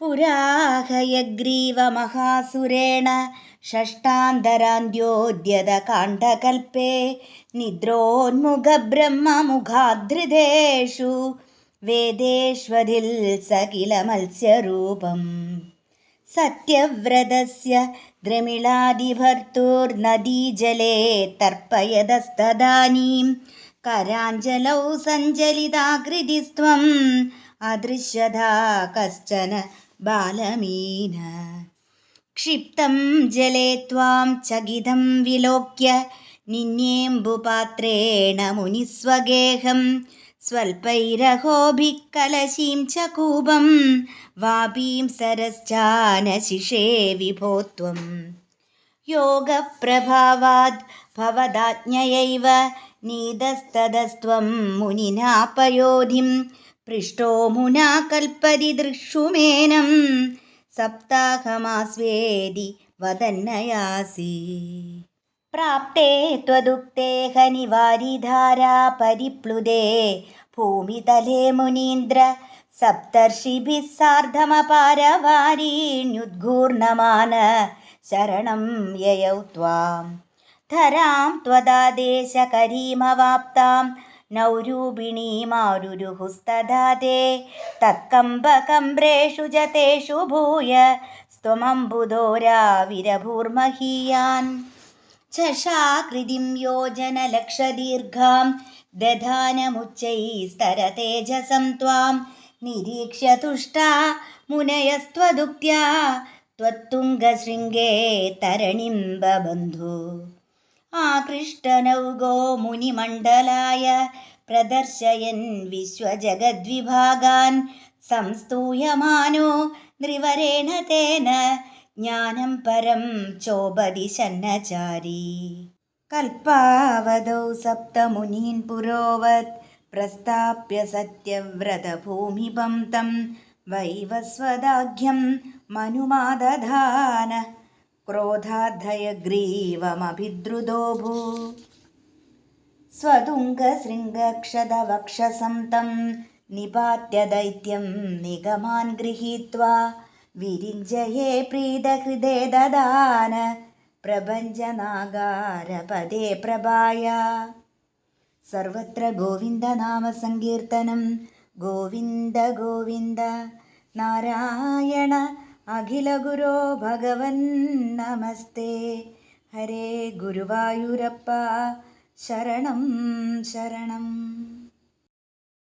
पुराहयग्रीवमहासुरेण षष्ठान्तरान्त्योद्यतकाण्डकल्पे निद्रोन्मुखब्रह्ममुखाधृतेषु वेदेष्वधिल्स किल मत्स्यरूपम् सत्यव्रतस्य द्रमिळादिभर्तुर्नदीजले तर्पयदस्तदानीं कराञ्जलौ सञ्चलिताकृतिस्त्वम् अदृश्यता कश्चन बालमीन। क्षिप्तं जले त्वां चकितं विलोक्य निन्येम्बुपात्रेण मुनिस्वगेहं स्वल्पैरहोभिः कलशीं च कूपं वापीं सरश्चानशिषे विभो त्वम् योगप्रभावाद् भवदाज्ञयैव नीतस्तदस्त्वं मुनिनापयोधिं पृष्टो मुना कल्पति दृक्षुमेनं सप्ताहमास्वेदि वदन्नयासि। प्राप्ते त्वदुक्ते हनिवारिधारा परिप्लुदे भूमितले मुनीन्द्र सप्तर्षिभिः सार्धमपारवारीण्युद्घूर्णमान शरणं ययौ त्वां धरां त्वदादेशकरीमवाप्तां नौरूपिणीमारुरुहुस्तदा ते तत्कम्बकम्ब्रेषु च तेषु भूय स्वमम्बुदोराविरभूर्महीयान् चषाकृतिं योजनलक्षदीर्घां। दधानमुच्चैस्तरतेजसं त्वां निरीक्ष्य तुष्टा मुनयस्त्वदुक्त्या त्वत्तुङ्गशृङ्गे तरणिं बबन्धु आकृष्टनौगो मुनिमण्डलाय प्रदर्शयन् विश्वजगद्विभागान् संस्तूयमानो नृवरेण तेन ज्ञानं परं चोपदिशन्नचारी कल्पावधौ सप्तमुनीन् पुरोवत् प्रस्थाप्य सत्यव्रतभूमिपं तं वैवस्वदाघ्यं मनुमादधान स्वतुङ्गशृङ्गक्षदवक्षसं तं निपात्य दैत्यं निगमान् गृहीत्वा विरिञ्जये प्रीतहृदे ददान प्रपञ्चनागारपदे प्रभाया। सर्वत्र गोविन्दनामसङ्कीर्तनं ഗോവിന്ദ ഗോവിന്ദ നാരായണ അഖിലഗുരോ ഭഗവൻ നമസ്തേ. ഹരേ ഗുരുവായൂരപ്പ ശരണം ശരണം.